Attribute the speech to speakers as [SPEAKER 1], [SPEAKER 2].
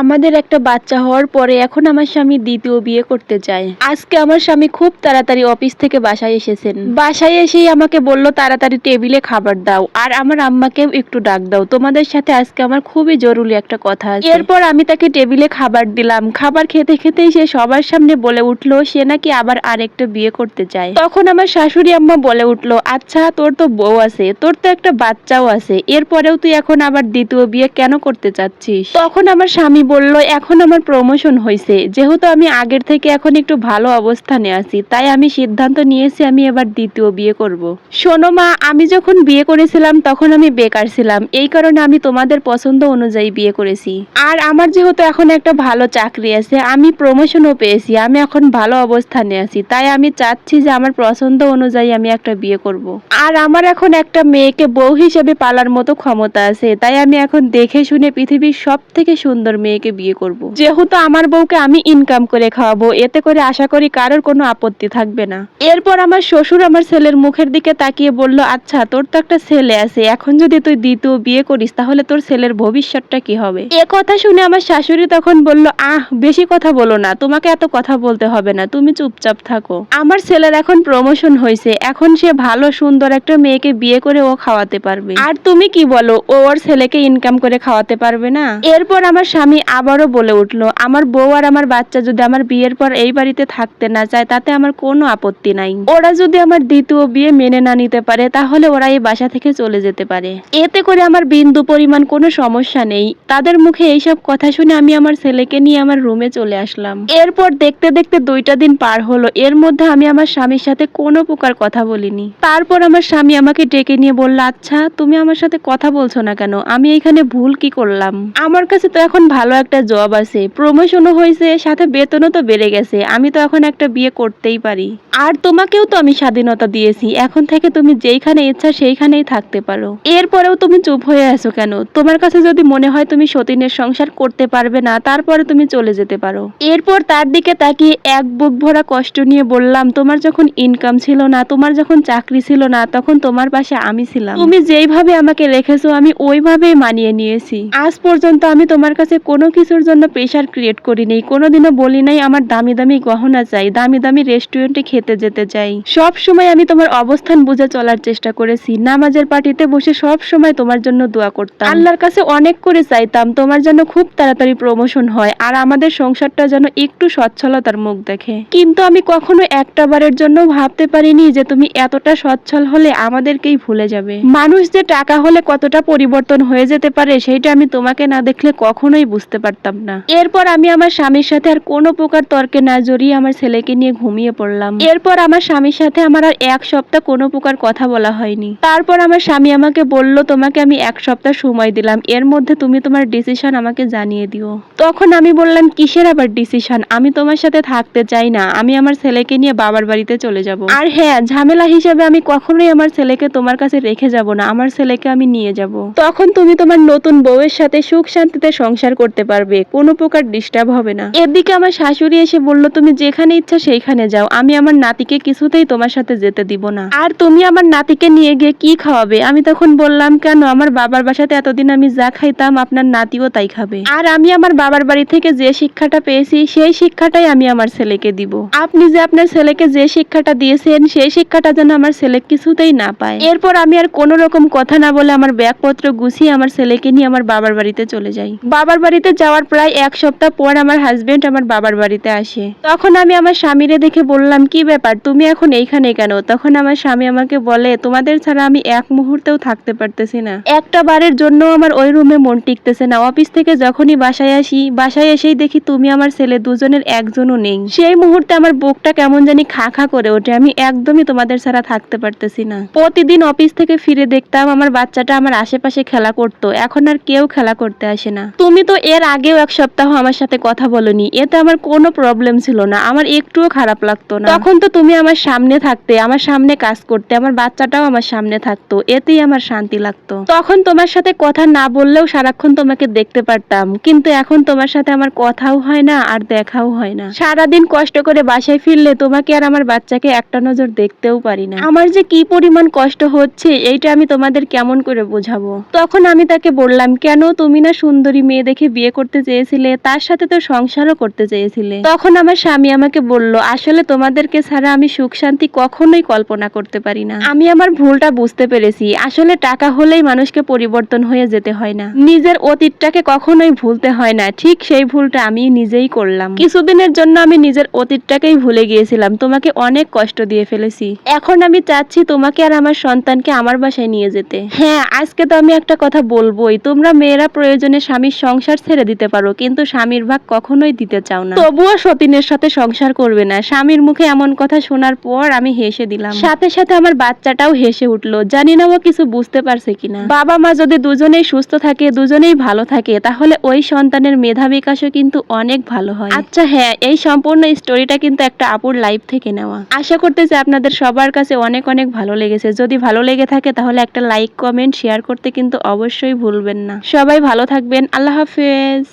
[SPEAKER 1] আমাদের একটা বাচ্চা হওয়ার পরে এখন আমার স্বামী দ্বিতীয় বিয়ে করতে চায়। আজকে আমার স্বামী খুব তাড়াতাড়ি অফিস থেকে বাসায় এসেছেন। বাসায় এসেই আমাকে বলল, তাড়াতাড়ি টেবিলে খাবার দাও। আর আমার আম্মাকেও একটু ডাক দাও। তোমাদের সাথে আজকে আমার খুবই জরুরি একটা কথা আছে। এরপর আমি তাকে টেবিলে খাবার দিলাম। খাবার খেতে খেতেই সে সবার সামনে বলে উঠল, সে নাকি আবার আরেকটা বিয়ে করতে চায়। তখন আমার শাশুড়ি আম্মা বলে উঠল আচ্ছা তোর তো বউ আছে, তোর তো একটা বাচ্চাও আছে। এরপরেও তুই এখন আবার দ্বিতীয় বিয়ে কেন করতে চাচ্ছিস? তখন আমার স্বামী বলল, এখন আমার প্রমোশন হয়েছে যেহেতু আমি আগের থেকে এখন একটু ভালো অবস্থানে আছি, তাই আমি সিদ্ধান্ত নিয়েছি আমি এবার দ্বিতীয় বিয়ে করব। শোনো মা, আমি যখন বিয়ে করেছিলাম তখন আমি বেকার ছিলাম এই কারণে আমি তোমাদের পছন্দ অনুযায়ী বিয়ে করেছি আর আমার যেহেতু এখন একটা ভালো চাকরি আছে, আমি প্রমোশনও পেয়েছি আমি এখন ভালো অবস্থানে আছি, তাই আমি চাচ্ছি যে আমার পছন্দ অনুযায়ী আমি একটা বিয়ে করব। আর আমার এখন একটা মেয়েকে বউ হিসেবে পালার মতো ক্ষমতা আছে, তাই আমি এখন দেখে শুনে পৃথিবীর সব থেকে সুন্দর মেয়েকে বিয়ে করব। যেহেতু আমার বউকে আমি ইনকাম করে খাওয়াবো, এতে করে আশা করি কারোর কোনো আপত্তি থাকবে না। এরপর আমার শ্বশুর আমার ছেলের মুখের দিকে তাকিয়ে বলল আচ্ছা তোর তো একটা ছেলে আছে, এখন যদি তুই দ্বিতীয় বিয়ে করিস, তাহলে তোর ছেলের ভবিষ্যৎটা কি হবে? এ কথা শুনে আমার শাশুড়ি তখন বলল, আহ, বেশি কথা বলো না, তোমাকে এত কথা বলতে হবে না, তুমি চুপচাপ থাকো। আমার ছেলের এখন প্রমোশন হয়েছে, এখন সে ভালো, সুন্দর একটা মেয়েকে বিয়ে করে ও খাওয়াতে পারবে। আর তুমি কি বলো, ও ওর ছেলেকে ইনকাম করে খাওয়াতে পারবে না? এরপর আমার স্বামী আবারও বলে উঠল, আমার বউ আর আমার বাচ্চা যদি আমার বিয়ের পর এই বাড়িতে থাকতে না চায়, তাতে আমার কোনো আপত্তি নাই। ওরা যদি আমার দ্বিতীয় বিয়ে মেনে না নিতে পারে, তাহলে ওরা এই বাসা থেকে চলে যেতে পারে। এতে করে আমার বিন্দু পরিমাণ কোনো সমস্যা নেই। তাদের মুখে এইসব কথা শুনে আমি আমার ছেলেকে নিয়ে আমার রুমে চলে আসলাম। এরপর দেখতে দেখতে দুইটা দিন পার হলো। এর মধ্যে আমি আমার স্বামীর সাথে কোনো প্রকার কথা বলিনি। তারপর আমার স্বামী আমাকে ডেকে নিয়ে বলল আচ্ছা তুমি আমার সাথে কথা বলছো না কেন? আমি এখানে ভুল কি করলাম? আমার কাছে তো এখন ভালো একটা জব আছে। প্রমোশনও হয়েছে, সাথে বেতনও তো বেড়ে গেছে। আমি তো এখন একটা বিয়ে করতেই পারি। আর তোমাকেও তো আমি স্বাধীনতা দিয়েছি। এখন থেকে তুমি যেইখানে ইচ্ছা সেইখানেই থাকতে পারো। এরপরেও তুমি চুপ হয়ে আছো কেন? তোমার কাছে যদি মনে হয় তুমি সতীনের সংসার করতে পারবে না, তারপরে তুমি চলে যেতে পারো। এরপর তার দিকে তাকিয়ে এক বুক ভরা কষ্ট নিয়ে বললাম, তোমার যখন ইনকাম ছিল না, তোমার যখন চাকরি ছিল না, তখন তোমার পাশে আমি ছিলাম। তুমি যেইভাবে আমাকে রেখেছো, আমি ওইভাবেই মানিয়ে নিয়েছি। আজ পর্যন্ত আমি তোমার কাছে কোনো কিছুর জন্য প্রেশার ক্রিয়েট করিনি, কোনোদিনও বলি নাই আমার দামি দামি গহনা চাই, দামি দামি রেস্টুরেন্টে খেতে যেতে চাই। সব সময় আমি তোমার অবস্থান বুঝে চলার চেষ্টা করেছি, নামাজের পার্টিতে বসে সব সময় তোমার জন্য দোয়া করতাম। আল্লাহর কাছে অনেক করে চাইতাম, তোমার জন্য খুব তাড়াতাড়ি প্রমোশন হয় আর আমাদের সংসারটা যেন একটু সচ্ছলতার মুখ দেখে। কিন্তু আমি কখনো একটা বারের জন্য ভাবতে পারিনি যে তুমি এতটা সচ্ছল হলে আমাদেরকেই ভুলে যাবে। মানুষ যে টাকা হলে কতটা পরিবর্তন হয়ে যেতে পারে, সেইটা আমি তোমাকে না দেখলে কখনোই বুঝতে পারতাম না। এরপর আমি আমার স্বামীর সাথে আর কোনো প্রকার তর্কে না জড়িয়ে আমার ছেলেকে নিয়ে ঘুমিয়ে পড়লাম। এরপর আমার স্বামীর সাথে আমার আর এক সপ্তাহ কোনো প্রকার কথা বলা হয়নি। তারপর আমার স্বামী আমাকে বলল, তোমাকে আমি এক সপ্তাহ সময় দিলাম। এর মধ্যে তুমি তোমার ডিসিশন আমাকে জানিয়ে দিও। তখন আমি বললাম, কিসের আবার ডিসিশন আমি তোমার সাথে থাকতে চাই না। আমি আমার ছেলেকে নিয়ে বাবার বাড়িতে চলে যাব। আর হ্যাঁ ঝামেলা হিসেবে আমি কখনোই আমার ছেলেকে তোমার কাছে রেখে যাব না। আমার ছেলেকে আমি নিয়ে যাব। তখন তুমি তোমার নতুন বউয়ের সাথে সুখ শান্তিতে সংসার করতে পারবে, কোনো প্রকার ডিস্টার্ব হবে না। এদিকে আমার শাশুড়ি এসে বলল, তুমি যেখানে ইচ্ছা সেইখানে যাও, আমি আমার নাতিকে কিছুতেই তোমার সাথে যেতে দিব না। আর তুমি আমার নাতিকে নিয়ে গিয়ে কি খাওয়াবে? আমি তখন বললাম, কেন? আমার বাবার বাসাতে এতদিন আমি যা খাইতাম, আপনার নাতিও তাই খাবে। আর আমি আমার বাবার বাড়ি থেকে যে শিক্ষাটা পেয়েছি, সেই শিক্ষাটাই আমি আমার ছেলেকে দিব। আপনি যে আপনার ছেলেকে যে শিক্ষাটা দিয়েছেন, সেই শিক্ষাটা যেন আমার ছেলে কিছুতেই না পায়। এরপর আমি আর কোনো রকম কথা না বলে আমার ব্যাগপত্র গুছিয়ে আমার ছেলেকে নিয়ে আমার বাবার বাড়িতে চলে যাই। বাবার বাড়িতে যাওয়ার প্রায় এক সপ্তাহ পর আমার হাজবেন্ড আমার বাবার বাড়িতে আসে। তখন আমি আমার স্বামীরে দেখে বললাম, কি ব্যাপার? তুমি এখন এইখানে কেন? তখন আমার স্বামী আমাকে বলে, তোমাদের ছাড়া আমি এক মুহূর্তেও থাকতে পারতেছি না। একটা বারের জন্য আমার ওই রুমে মন টিকতেছে না। অফিস থেকে যখনই বাসায় আসি, বাসায় এসেই দেখি তুমি আমার ছেলে দুজনের একজনও নেই। সেই মুহূর্তে আমার বুকটা কেমন জানি খা খা করে ওঠে। আমি একদমই তোমাদের ছাড়া থাকতে পারতেছি না। প্রতিদিন অফিস থেকে ফিরে দেখতাম আমার বাচ্চাটা আমার আশেপাশে খেলা করতো। এখন আর কেউ খেলা করতে আসে না। তুমি তো এর আগেও এক সপ্তাহ আমার সাথে কথা বলনি। এতে আমার কোনো প্রবলেম ছিল না। আমার একটুও খারাপ লাগতো না। তখন তো তুমি আমার সামনে থাকতে, আমার সামনে কাজ করতে, আমার বাচ্চাটাও আমার সামনে থাকতো। এতেই আমার শান্তি লাগতো। তখন তোমার সাথে কথা না বললেও সারাক্ষণ তোমাকে দেখতে পারতাম। কিন্তু এখন তোমার সাথে আমার কথাও হয় না, আর দেখাও হয় না। সারাদিন কষ্ট করে বাসায় ফিরলে তোমাকে আর আমার বাচ্চাকে একটা নজর দেখতেও পারি না। আমার যে কি পরিমাণ কষ্ট হচ্ছে, এইটা আমি তোমাদের কেমন করে বোঝাবো? তখন আমি তাকে বললাম, কেন তুমি না সুন্দরী মেয়ে দেখে বিয়ে বিয়ে করতে চেয়েছিলে, তার সাথে তো সংসারও করতে চেয়েছিলে। তখন আমার স্বামী আমাকে বলল, আসলে তোমাদেরকে ছাড়া আমি সুখ শান্তি কখনোই কল্পনা করতে পারি না। আমি আমার ভুলটা বুঝতে পেরেছি। আসলে টাকা হলেই মানুষকে পরিবর্তন হয়ে যেতে হয় না। নিজের অতীতটাকে কখনোই ভুলতে হয় না। ঠিক সেই ভুলটা আমি নিজেই করলাম। কিছুদিনের জন্য আমি নিজের অতীতটাকেই ভুলে গিয়েছিলাম। তোমাকে অনেক কষ্ট দিয়ে ফেলেছি। এখন আমি চাচ্ছি তোমাকে আর আমার সন্তানকে আমার বাসায় নিয়ে যেতে। হ্যাঁ আজকে তো আমি একটা কথা বলবোই। তোমরা মেয়েরা প্রয়োজনে স্বামীর সংসার ছেড়ে দিতে পারো কিন্তু স্বামীর ভাগ কখনোই দিতে চাও না। তবুও সতীনের সাথে সংসার করবে না। স্বামীর মুখে এমন কথা শোনার পর আমি হেসে দিলাম। সাথে সাথে আমার বাচ্চাটাও হেসে উঠল। জানি না ও কিছু বুঝতে পারছে কিনা। বাবা মা যদি দুজনেই সুস্থ থাকে দুজনেই ভালো থাকে তাহলে ওই সন্তানের মেধা বিকাশও কিন্তু অনেক ভালো হয়। আচ্ছা হ্যাঁ এই সম্পূর্ণ স্টোরিটা কিন্তু একটা আপুর লাইফ থেকে নেওয়া। আশা করতেছি আপনাদের সবার কাছে অনেক অনেক ভালো লেগেছে। যদি ভালো লেগে থাকে তাহলে একটা লাইক কমেন্ট শেয়ার করতে কিন্তু অবশ্যই ভুলবেন না। সবাই ভালো থাকবেন। আল্লাহ হাফেজ